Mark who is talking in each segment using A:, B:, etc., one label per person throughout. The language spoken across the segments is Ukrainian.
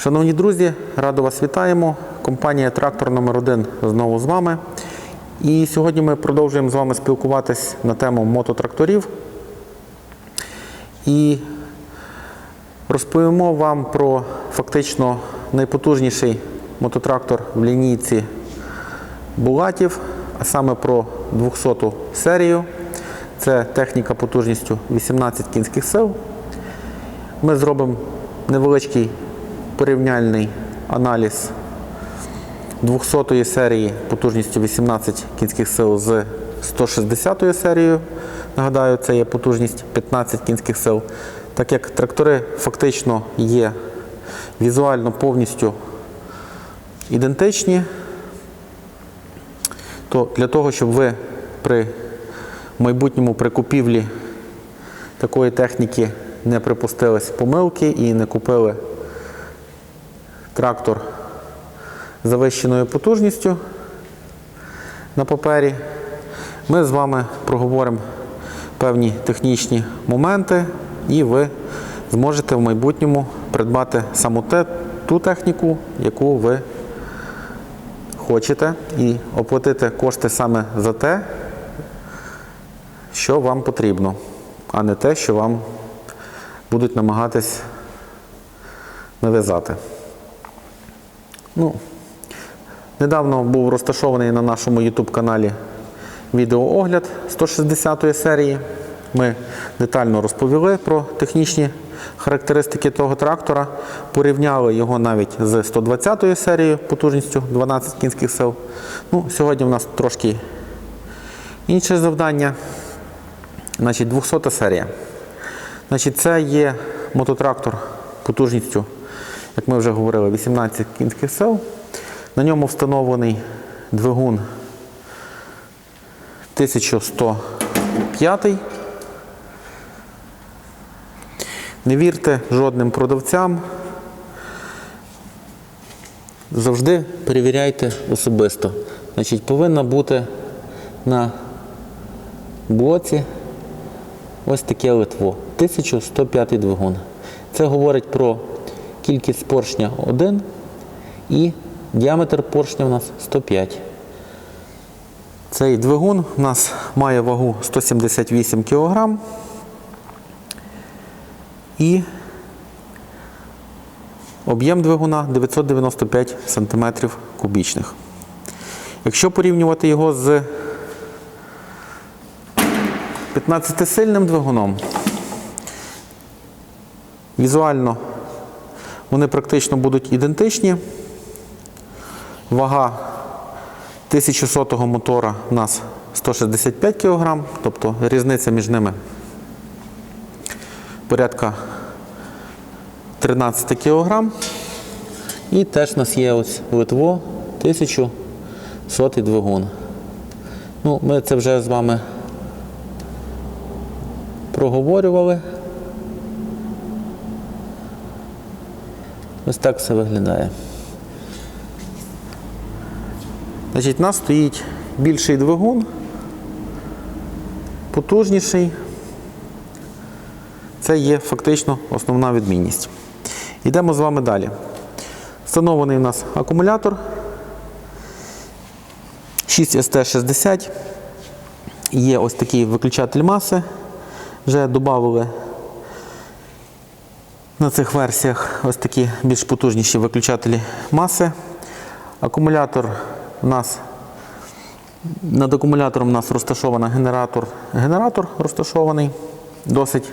A: Шановні друзі, радо вас вітаємо. Компанія Трактор номер 1 знову з вами. І сьогодні ми продовжуємо з вами спілкуватись на тему мототракторів. І розповімо вам про фактично найпотужніший мототрактор в лінійці Булатів, а саме про 200 ту серію. Це техніка потужністю 18 кінських сил. Ми зробимо невеличкий порівняльний аналіз 200 серії потужністю 18 кінських сил з 160 серією. Нагадаю, це є потужність 15 кінських сил. Так як трактори фактично є візуально повністю ідентичні, то для того, щоб ви при майбутньому при купівлі такої техніки не припустились помилки і не купили трактор завищеною потужністю на папері, ми з вами проговоримо певні технічні моменти, і ви зможете в майбутньому придбати саму те, ту техніку, яку ви хочете, і оплатити кошти саме за те, що вам потрібно, а не те, що вам будуть намагатись нав'язати. Ну, недавно був розташований на нашому YouTube каналі відеоогляд 160 серії. Ми детально розповіли про технічні характеристики того трактора, порівняли його навіть з 120 серією потужністю 12 кінських сил. Ну, сьогодні в нас трошки інше завдання. Значить, 200 серія. Значить, це є мототрактор потужністю, як ми вже говорили, 18 кінських сил. На ньому встановлений двигун 1105. Не вірте жодним продавцям. Завжди перевіряйте особисто. Значить, повинна бути на блоці ось таке литво. 1105 двигун. Це говорить про кількість поршня 1 і діаметр поршня у нас 105. Цей двигун у нас має вагу 178 кг і об'єм двигуна 995 см кубічних. Якщо порівнювати його з 15-сильним двигуном, візуально вони практично будуть ідентичні. Вага 1100 мотора у нас 165 кг, тобто різниця між ними порядка 13 кг. І теж у нас є ось Литво 1100 двигун. Ну, Ми це вже з вами проговорювали. Ось так все виглядає. Значить, у нас стоїть більший двигун, потужніший. Це є фактично основна відмінність. Йдемо з вами далі. Встановлений у нас акумулятор 6ST60. Є ось такий виключатель маси. Вже додали на цих версіях ось такі більш потужніші виключателі маси. Акумулятор у нас над акумулятором у нас розташований генератор. Генератор розташований, досить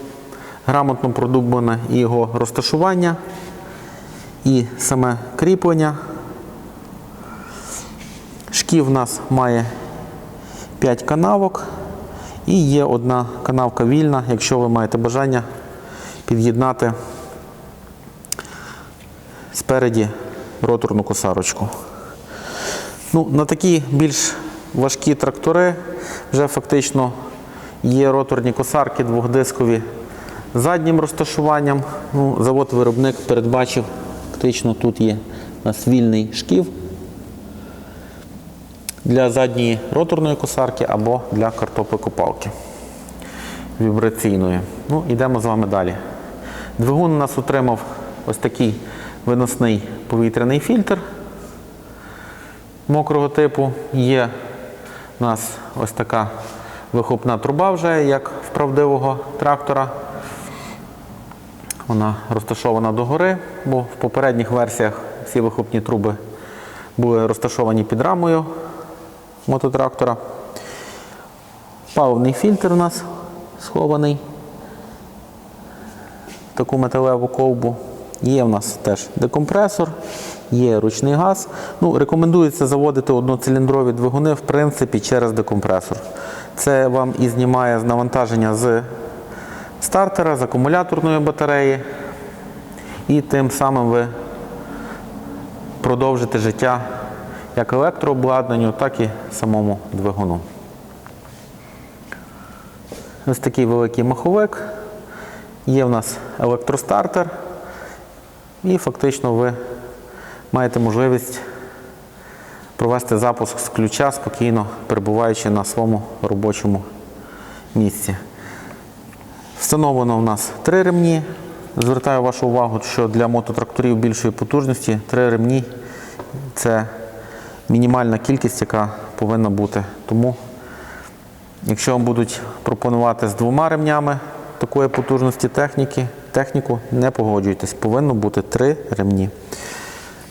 A: грамотно продумане і його розташування, і саме кріплення. Шків у нас має 5 канавок і є одна канавка вільна, якщо ви маєте бажання під'єднати спереді роторну косарочку. Ну, На такі більш важкі трактори вже фактично є роторні косарки двохдискові заднім розташуванням. Ну, Завод-виробник передбачив, фактично тут є у нас вільний шків для задньої роторної косарки або для картоплекопалки вібраційної. Ну, Йдемо з вами далі. Двигун у нас отримав ось такий виносний повітряний фільтр мокрого типу. Є у нас ось така вихопна труба вже, як в правдивого трактора. Вона розташована догори, бо в попередніх версіях всі вихопні труби були розташовані під рамою мототрактора. Паливний фільтр у нас схований в таку металеву ковбу. Є в нас теж декомпресор, є ручний газ. Ну, рекомендується заводити одноциліндрові двигуни в принципі через декомпресор. Це вам і знімає навантаження з стартера, з акумуляторної батареї, і тим самим ви продовжите життя як електрообладнанню, так і самому двигуну. Ось такий великий маховик. Є в нас електростартер, і фактично ви маєте можливість провести запуск з ключа, спокійно перебуваючи на своєму робочому місці. Встановлено в нас три ремні. Звертаю вашу увагу, що для мототракторів більшої потужності три ремні це мінімальна кількість, яка повинна бути. Тому, якщо вам будуть пропонувати з двома ремнями такої потужності техніки, техніку, не погоджуйтесь, повинно бути три ремні.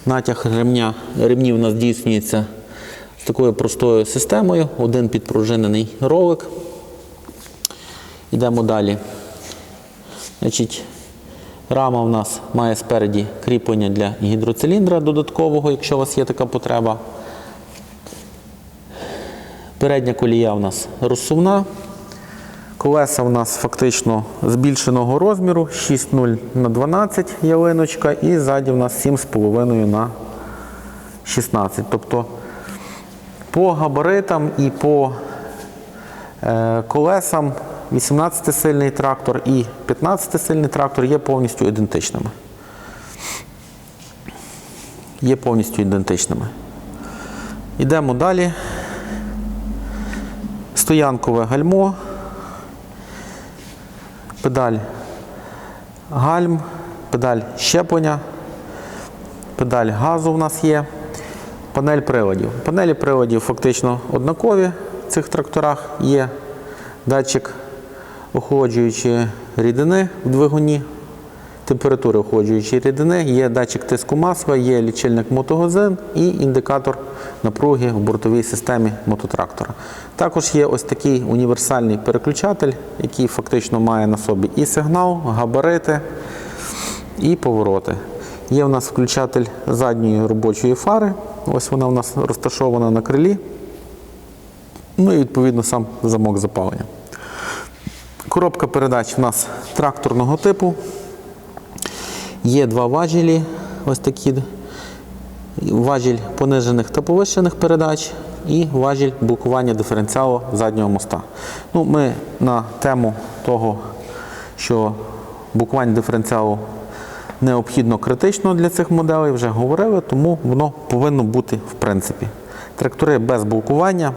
A: Натяг ремня, ремнів у нас здійснюється з такою простою системою. Один підпружинений ролик. Йдемо далі. Значить, рама у нас має спереді кріплення для гідроциліндра додаткового, якщо у вас є така потреба. Передня колія у нас розсувна. Колеса у нас фактично збільшеного розміру 6,0 на 12 ялиночка і ззаді у нас 7,5 на 16. Тобто по габаритам і по е, колесам 18-сильний трактор і 15-сильний трактор є повністю ідентичними. Є повністю ідентичними. Йдемо далі. Стоянкове гальмо, педаль гальм, педаль щеплення, педаль газу в нас є, панель приладів. Панелі приладів фактично однакові в цих тракторах. Є датчик охолоджуючої рідини в двигуні, температури охолоджуючої рідини, є датчик тиску масла, є лічильник мотогазин і індикатор напруги в бортовій системі мототрактора. Також є ось такий універсальний переключатель, який фактично має на собі і сигнал, габарити, і повороти. Є у нас включатель задньої робочої фари. Ось вона у нас розташована на крилі. Ну і відповідно сам замок запалення. Коробка передач у нас тракторного типу. Є два важелі, ось такі. Важіль понижених та повищених передач і важіль блокування диференціалу заднього моста. Ну, Ми на тему того, що блокування диференціалу необхідно критично для цих моделей, вже говорили, тому воно повинно бути в принципі. Трактори без блокування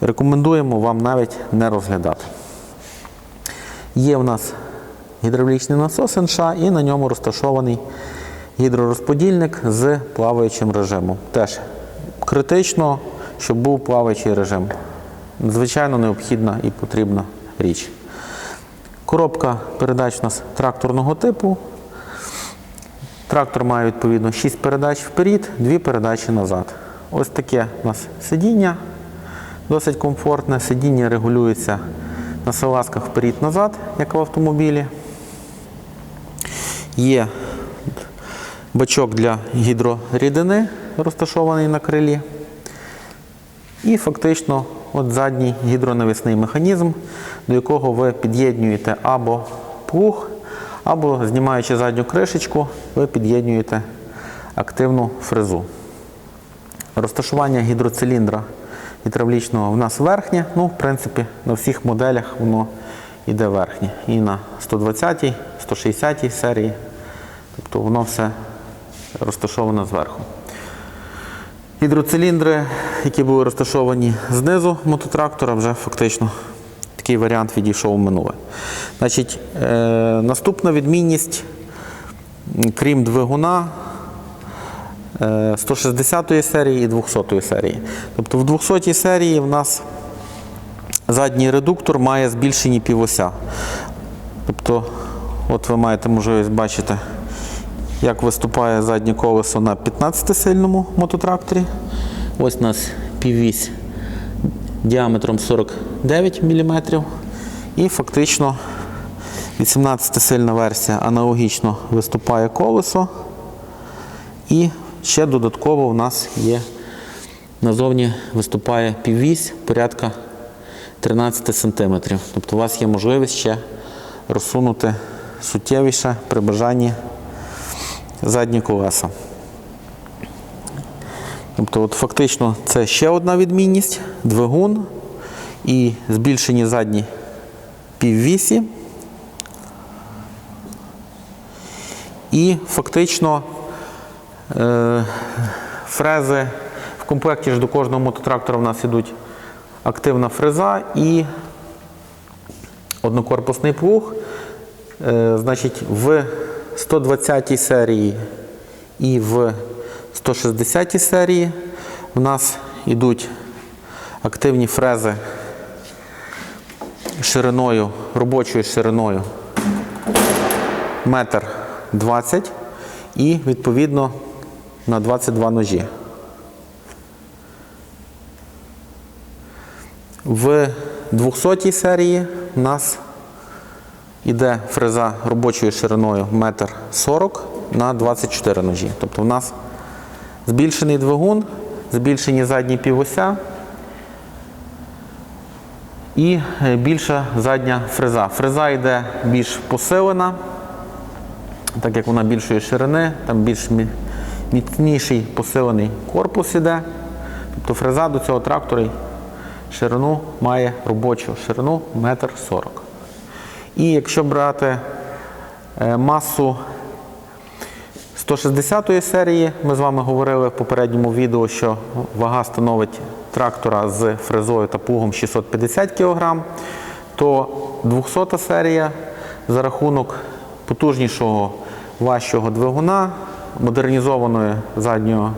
A: рекомендуємо вам навіть не розглядати. Є в нас гідравлічний насос НШ і на ньому розташований гідророзподільник з плаваючим режимом. Теж критично, щоб був плаваючий режим. Звичайно, необхідна і потрібна річ. Коробка передач у нас тракторного типу. Трактор має відповідно 6 передач вперед, 2 передачі назад. Ось таке у нас сидіння, досить комфортне. Сидіння регулюється на салазках вперед-назад, як в автомобілі. Є бачок для гідрорідини, розташований на крилі. І фактично от задній гідронавісний механізм, до якого ви під'єднуєте або плуг, або знімаючи задню кришечку, ви під'єднуєте активну фрезу. Розташування гідроциліндра гідравлічного в нас верхнє, ну, в принципі, на всіх моделях воно йде верхнє. І на 120-й, 160-й серії. Тобто воно все розташовано зверху. Гідроциліндри, які були розташовані знизу мототрактора, вже фактично такий варіант відійшов у минуле. Значить, е, Наступна відмінність крім двигуна, е, 160 серії і 200 серії. Тобто в 200 серії в нас задній редуктор має збільшені півося. Тобто, от ви маєте можливість бачити, як виступає заднє колесо на 15-сильному мототракторі. Ось у нас піввісь діаметром 49 мм. І фактично 18-сильна версія аналогічно виступає колесо. І ще додатково у нас є назовні виступає піввісь порядка 13 см. Тобто у вас є можливість ще розсунути суттєвіше при бажанні задні колеса. Тобто, от фактично це ще одна відмінність двигун і збільшені задні піввісі. І фактично е, фрези в комплекті ж до кожного мототрактора в нас ідуть активна фреза і однокорпусний плуг. Е, значить, в 120 серії і в 160 серії в нас йдуть активні фрези шириною, робочою шириною метр 20 і відповідно на 22 ножі. В 200 серії у нас йде фреза робочою шириною 1,40 м на 24 ножі. Тобто у нас збільшений двигун, збільшені задні півося і е, більша задня фреза. Фреза йде більш посилена, так як вона більшої ширини, там більш міцніший посилений корпус іде. Тобто фреза до цього трактора ширину має робочу ширину 1,40 м. І якщо брати е, масу 160 серії, ми з вами говорили в попередньому відео, що вага становить трактора з фрезою та плугом 650 кг, то 200 серія за рахунок потужнішого важчого двигуна, модернізованої заднього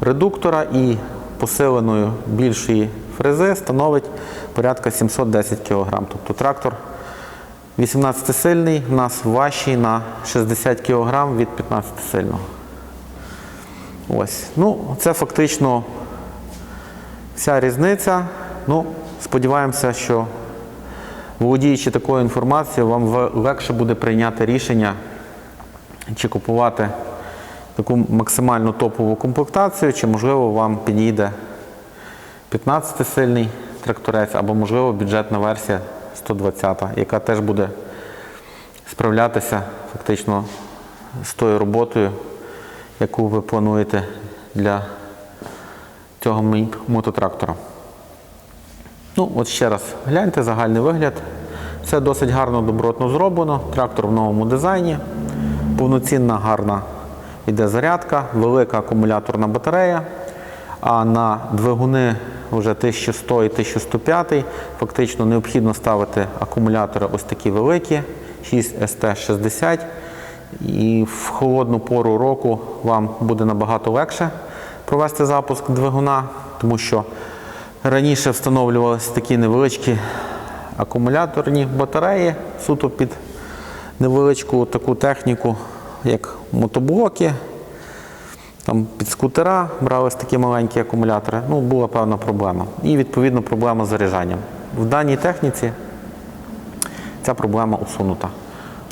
A: редуктора і посиленої більшої фрези становить порядка 710 кг. Тобто трактор 18-сильний у нас важчий на 60 кг від 15-сильного. Ось. Ну, це фактично вся різниця. Ну, сподіваємося, що володіючи такою інформацією, вам легше буде прийняти рішення, чи купувати таку максимально топову комплектацію, чи можливо вам підійде 15-сильний тракторець, або, можливо, бюджетна версія 120, яка теж буде справлятися фактично з тою роботою, яку ви плануєте для цього мототрактора. Ну, от ще раз гляньте загальний вигляд. Все досить гарно, добротно зроблено. Трактор в новому дизайні. Повноцінна, гарна іде зарядка, велика акумуляторна батарея. А на двигуни вже 1100 і 1105 фактично необхідно ставити акумулятори ось такі великі, 6 ST60. І в холодну пору року вам буде набагато легше провести запуск двигуна, тому що раніше встановлювалися такі невеличкі акумуляторні батареї суто під невеличку таку техніку, як мотоблоки, там під скутера брались такі маленькі акумулятори. Ну, була певна проблема. І відповідно проблема з заряджанням. В даній техніці ця проблема усунута.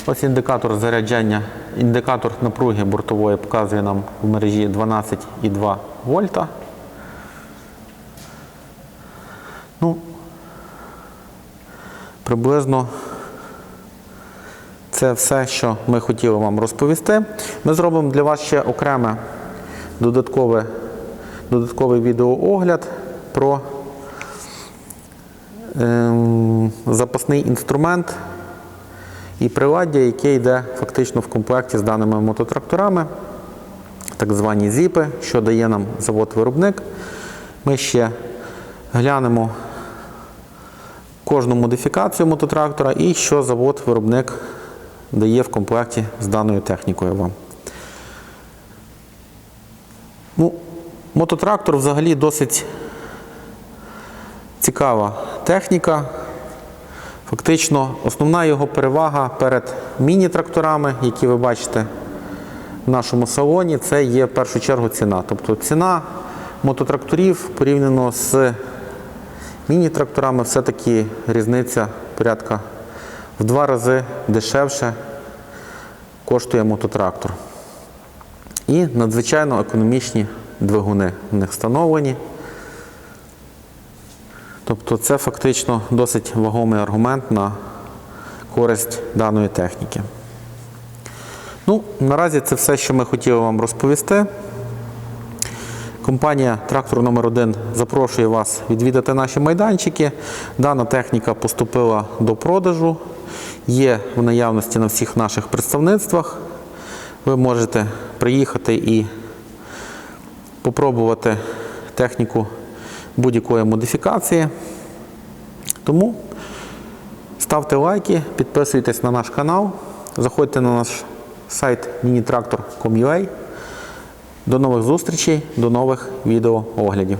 A: Ось індикатор заряджання, індикатор напруги бортової показує нам в мережі 12,2 вольта. Ну, приблизно це все, що ми хотіли вам розповісти. Ми зробимо для вас ще окреме додаткове, додатковий відеоогляд про ем, запасний інструмент і приладдя, яке йде фактично в комплекті з даними мототракторами, так звані зіпи, що дає нам завод-виробник. Ми ще глянемо кожну модифікацію мототрактора і що завод-виробник дає в комплекті з даною технікою вам. Ну, мототрактор взагалі досить цікава техніка. Фактично, основна його перевага перед міні-тракторами, які ви бачите в нашому салоні, це є в першу чергу ціна. Тобто ціна мототракторів порівняно з міні-тракторами все-таки різниця порядка в два рази дешевше коштує мототрактор. І надзвичайно економічні двигуни в них встановлені. Тобто це фактично досить вагомий аргумент на користь даної техніки. Ну, наразі це все, що ми хотіли вам розповісти. Компанія Трактор номер 1 запрошує вас відвідати наші майданчики. Дана техніка поступила до продажу, є в наявності на всіх наших представництвах. Ви можете приїхати і попробувати техніку будь-якої модифікації. Тому ставте лайки, підписуйтесь на наш канал, заходьте на наш сайт minitractor.com.ua. До нових зустрічей, до нових відеооглядів.